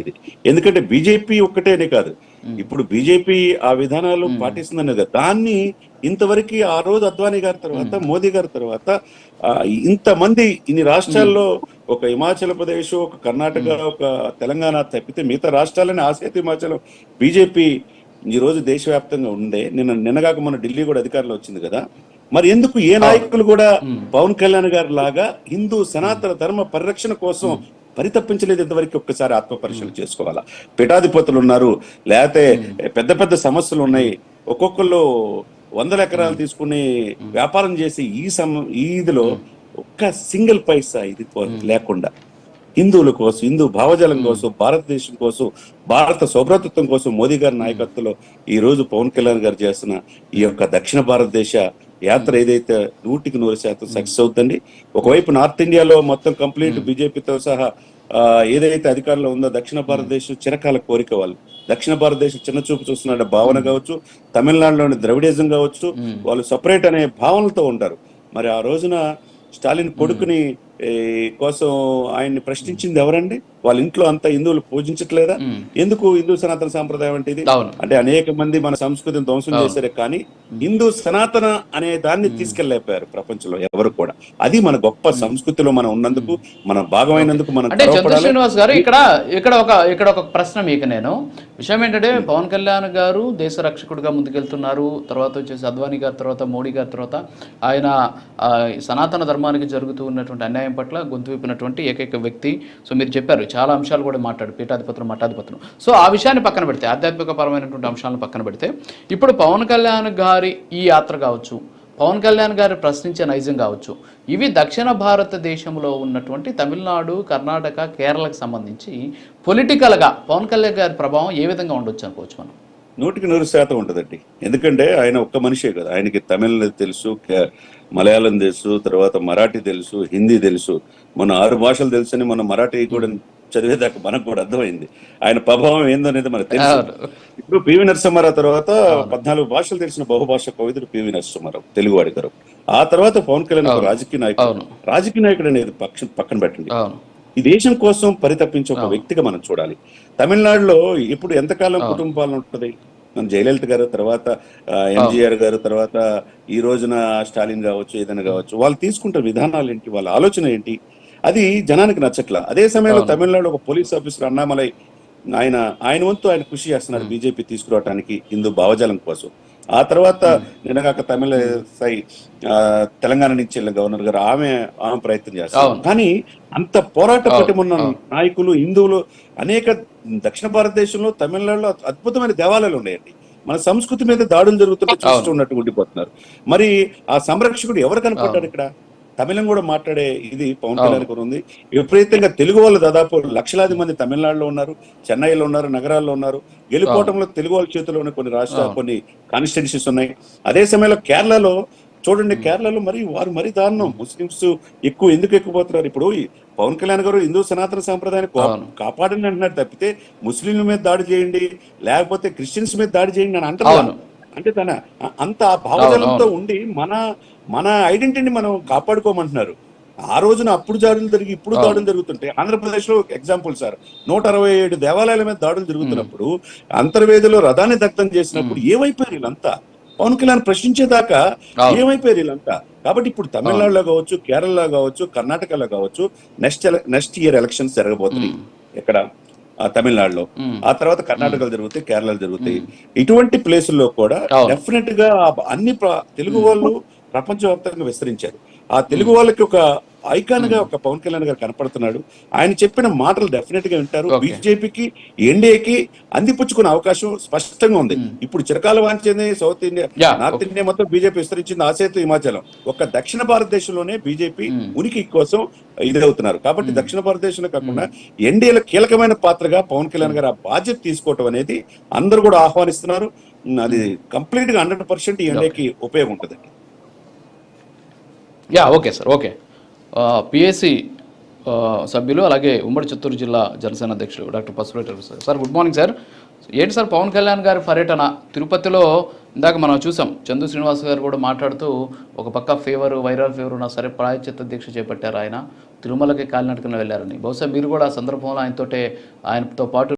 ఇది. ఎందుకంటే బీజేపీ ఒక్కటేనే కాదు. ఇప్పుడు బీజేపీ ఆ విధానాలు పాటిస్తుందనే కదా. దాన్ని ఇంతవరకు ఆ రోజు అద్వానీ గారి తర్వాత మోదీ గారి తర్వాత ఇంతమంది ఇన్ని రాష్ట్రాల్లో ఒక హిమాచల్ ప్రదేశ్ ఒక కర్ణాటక ఒక తెలంగాణ తప్పితే మిగతా రాష్ట్రాలని ఆసేతు హిమాచలం బీజేపీ ఈ రోజు దేశవ్యాప్తంగా ఉండే. నిన్న నిన్నగాక మన ఢిల్లీ కూడా అధికారంలో వచ్చింది కదా. మరి ఎందుకు ఏ నాయకులు కూడా పవన్ కళ్యాణ్ గారి లాగా హిందూ సనాతన ధర్మ పరిరక్షణ కోసం పరితపించలేదు ఇంతవరకు ఒక్కసారి ఆత్మ పరిశీలన చేసుకోవాలా? పీఠాధిపతులు ఉన్నారు లేకపోతే పెద్ద పెద్ద సమస్యలు ఉన్నాయి. ఒక్కొక్కళ్ళు వందల ఎకరాలు తీసుకుని వ్యాపారం చేసి ఈ సమ ఈ ఇదిలో ఒక్క సింగిల్ పైసా ఇది లేకుండా. హిందువుల కోసం హిందూ భావజాలం కోసం భారతదేశం కోసం భారత సౌభ్రతత్వం కోసం మోదీ గారి నాయకత్వంలో ఈ రోజు పవన్ కళ్యాణ్ గారు చేస్తున్న ఈ యొక్క దక్షిణ భారతదేశ యాత్ర ఏదైతే నూటికి నూరు శాతం సక్సెస్ అవుతుంది ఒకవైపు నార్త్ ఇండియాలో మొత్తం కంప్లీట్ బీజేపీతో సహా ఏదైతే అధికారంలో ఉందో దక్షిణ భారతదేశం చిరకాల కోరిక వాళ్ళు. దక్షిణ భారతదేశం చిన్న చూపు చూస్తున్న భావన కావచ్చు తమిళనాడులోని ద్రవిడిజం కావచ్చు వాళ్ళు సపరేట్ అనే భావనలతో ఉంటారు. మరి ఆ రోజున స్టాలిన్ కొడుకుని కోసం ఆయన్ని ప్రశ్నించింది ఎవరండి? వాళ్ళ ఇంట్లో అంతా హిందువులు పూజించట్లేదా? ఎందుకు హిందూ సనాతన సాంప్రదాయం అంటే ఇది? అంటే అనేక మంది మన సంస్కృతిని ధ్వంసం చేశారే కానీ హిందూ సనాతన అనే దాన్ని తీసుకెళ్ళేకపోయారు ప్రపంచంలో ఎవరు కూడా. అది మన గొప్ప సంస్కృతిలో మనం ఉన్నందుకు మన భాగమైనందుకు మనం అంటే. శ్రీనివాస్ గారు ఇక్కడ ఇక్కడ ఒక ఇక్కడ ఒక ప్రశ్న మీకు నేను. విషయం ఏంటంటే పవన్ కళ్యాణ్ గారు దేశ రక్షకుడిగా ముందుకెళ్తున్నారు. తర్వాత వచ్చేసి అద్వానీ గారి తర్వాత మోడీ గారి తర్వాత. ఆయన సనాతన ధర్మానికి జరుగుతూ ఉన్నటువంటి అన్యాయం పట్ల గొంతు విప్పినటువంటి ఏకైక వ్యక్తి. సో మీరు చెప్పారు చాలా అంశాలు కూడా మాట్లాడు పీఠాధిపతులు మఠాధిపతులు. సో ఆ విషయాన్ని పక్కన పెడితే ఆధ్యాత్మిక పరమైనటువంటి అంశాలను పక్కన పెడితే ఇప్పుడు పవన్ కళ్యాణ్ గారి ఈ యాత్ర కావచ్చు పవన్ కళ్యాణ్ గారు ప్రశ్నించే నైజం కావచ్చు ఇవి దక్షిణ భారతదేశంలో ఉన్నటువంటి తమిళనాడు కర్ణాటక కేరళకు సంబంధించి పొలిటికల్గా పవన్ కళ్యాణ్ గారి ప్రభావం ఏ విధంగా ఉండొచ్చు అనుకోవచ్చు మనం? నూటికి నూరు శాతం ఉంటుందండి. ఎందుకంటే ఆయన ఒక్క మనిషే కదా. ఆయనకి తమిళ తెలుసు కే- మలయాళం తెలుసు తర్వాత మరాఠీ తెలుసు హిందీ తెలుసు. మన ఆరు భాషలు తెలుసని మన మరాఠీ కూడా చదివేదాకా మనకు కూడా అర్థమైంది. ఆయన ప్రభావం ఏందనేది మనకు తెలుసు. ఇప్పుడు పివి నరసింహారావు తర్వాత పద్నాలుగు భాషలు తెలిసిన బహుభాష కవితుడు పివి నరసింహారావు తెలుగువాడి గారు. ఆ తర్వాత పవన్ కళ్యాణ్ ఒక రాజకీయ నాయకుడు. రాజకీయ నాయకుడు అనేది పక్ష పక్కన పెట్టండి. ఈ దేశం కోసం పరితపించే ఒక వ్యక్తిగా మనం చూడాలి. తమిళనాడులో ఇప్పుడు ఎంతకాలం కుటుంబ పాలన ఉంటుంది? మన జయలలిత గారు తర్వాత ఎంజీఆర్ గారు తర్వాత ఈ రోజున స్టాలిన్ కావచ్చు ఏదైనా కావచ్చు వాళ్ళు తీసుకుంటే విధానాలు ఏంటి? వాళ్ళ ఆలోచన ఏంటి? అది జనానికి నచ్చట్లా. అదే సమయంలో తమిళనాడు ఒక పోలీస్ ఆఫీసర్ అన్నామలై ఆయన ఆయన వంతు ఆయన కృషి చేస్తున్నారు బీజేపీ తీసుకురావడానికి హిందూ భావజాలం కోసం. ఆ తర్వాత నిన్నగాక తమిళ సై తెలంగాణ నుంచి వెళ్ళిన గవర్నర్ గారు ఆమె ఆమె ప్రయత్నం చేస్తారు. కానీ అంత పోరాట పటిమున్న నాయకులు హిందువులు అనేక దక్షిణ భారతదేశంలో తమిళనాడులో అద్భుతమైన దేవాలయాలు ఉన్నాయండి. మన సంస్కృతి మీద దాడులు జరుగుతుంటే చూస్తూ ఉన్నట్టు ఉండిపోతున్నారు. మరి ఆ సంరక్షకుడు ఎవరు కనపడ్డారు ఇక్కడ? తమిళం కూడా మాట్లాడే ఇది పవన్ కళ్యాణ్ గారు ఉంది. విపరీతంగా తెలుగు వాళ్ళు దాదాపు లక్షలాది మంది తమిళనాడులో ఉన్నారు చెన్నైలో ఉన్నారు నగరాల్లో ఉన్నారు. గెలుపోవటంలో తెలుగు వాళ్ళ చేతిలో ఉన్న కొన్ని రాష్ట్రాలు కొన్ని కాన్స్టిట్యున్సీస్ ఉన్నాయి. అదే సమయంలో కేరళలో చూడండి కేరళలో మరి వారు మరి దారుణం. ముస్లింస్ ఎక్కువ ఎందుకు ఎక్కువ పోతున్నారు ఇప్పుడు పవన్ కళ్యాణ్ గారు హిందూ సనాతన సాంప్రదాయాన్ని కాపాడండి అంటున్నారు తప్పితే ముస్లింల మీద దాడి చేయండి లేకపోతే క్రిస్టియన్స్ మీద దాడి చేయండి అని అంటారు అవును. అంటే తన అంత భావజాలంతో ఉండి మన మన ఐడెంటిటీని మనం కాపాడుకోమంటున్నారు. ఆ రోజున అప్పుడు దాడులు జరిగి ఇప్పుడు దాడులు జరుగుతుంటే ఆంధ్రప్రదేశ్లో ఎగ్జాంపుల్ సార్ నూట అరవై ఏడు దేవాలయాల మీద దాడులు జరుగుతున్నప్పుడు అంతర్వేదిలో రథాన్ని దగ్ధం చేసినప్పుడు ఏమైపోయారు వీళ్ళంతా? పవన్ కళ్యాణ్ ప్రశ్నించేదాకా. ఏమైపోయారు వీళ్ళంతా? కాబట్టి ఇప్పుడు తమిళనాడులో కావచ్చు కేరళలో కావచ్చు కర్ణాటకలో కావచ్చు నెక్స్ట్ నెక్స్ట్ ఇయర్ ఎలక్షన్స్ జరగబోతున్నాయి. ఇక్కడ ఆ తమిళనాడులో. ఆ తర్వాత కర్ణాటకలో జరుగుతాయి కేరళలో జరుగుతాయి. ఇటువంటి ప్లేసుల్లో కూడా. డెఫినెట్గా అన్ని తెలుగు వాళ్ళు ప్రపంచవ్యాప్తంగా విస్తరించారు. ఆ తెలుగు వాళ్ళకి ఒక ఐకాన్గా ఒక పవన్ కళ్యాణ్ గారు కనపడుతున్నాడు. ఆయన చెప్పిన మాటలు డెఫినెట్గా వింటారు. బీజేపీకి ఎన్డీఏకి అందిపుచ్చుకునే అవకాశం స్పష్టంగా ఉంది. ఇప్పుడు చిరకాల వాంచింది సౌత్ ఇండియా నార్త్ ఇండియా మొత్తం బీజేపీ విస్తరించింది. ఆసేతు హిమాచలం. ఒక దక్షిణ భారతదేశంలోనే బీజేపీ ఉనికి కోసం ఇదవుతున్నారు. కాబట్టి దక్షిణ భారతదేశంలో కాకుండా ఎన్డీఏలో కీలకమైన పాత్రగా పవన్ కళ్యాణ్ గారు ఆ బాధ్యత తీసుకోవటం అనేది అందరూ కూడా ఆహ్వానిస్తున్నారు. అది కంప్లీట్గా హండ్రెడ్ పర్సెంట్ ఎన్డీఏకి ఉపయోగం ఉంటుంది yeah okay sir okay PSC సభ్యులు అలాగే ఉమ్మడి చిత్తూరు జిల్లా జనసేన అధ్యక్షులు doctor Pasupureddy sir sir good morning sir. ఏంటి సార్ పవన్ కళ్యాణ్ గారి పర్యటన? తిరుపతిలో ఇందాక మనం చూసాం చందు శ్రీనివాస్ గారు కూడా మాట్లాడుతూ ఒక పక్క ఫీవర్ వైరల్ ఫీవర్ ఉన్నా సరే ప్రాయచిత్త దీక్ష చేపట్టారు ఆయన. తిరుమలకి కాలినడకన వెళ్ళారని. బహుశా మీరు కూడా ఆ సందర్భంలో ఆయనతోటే ఆయనతో పాటు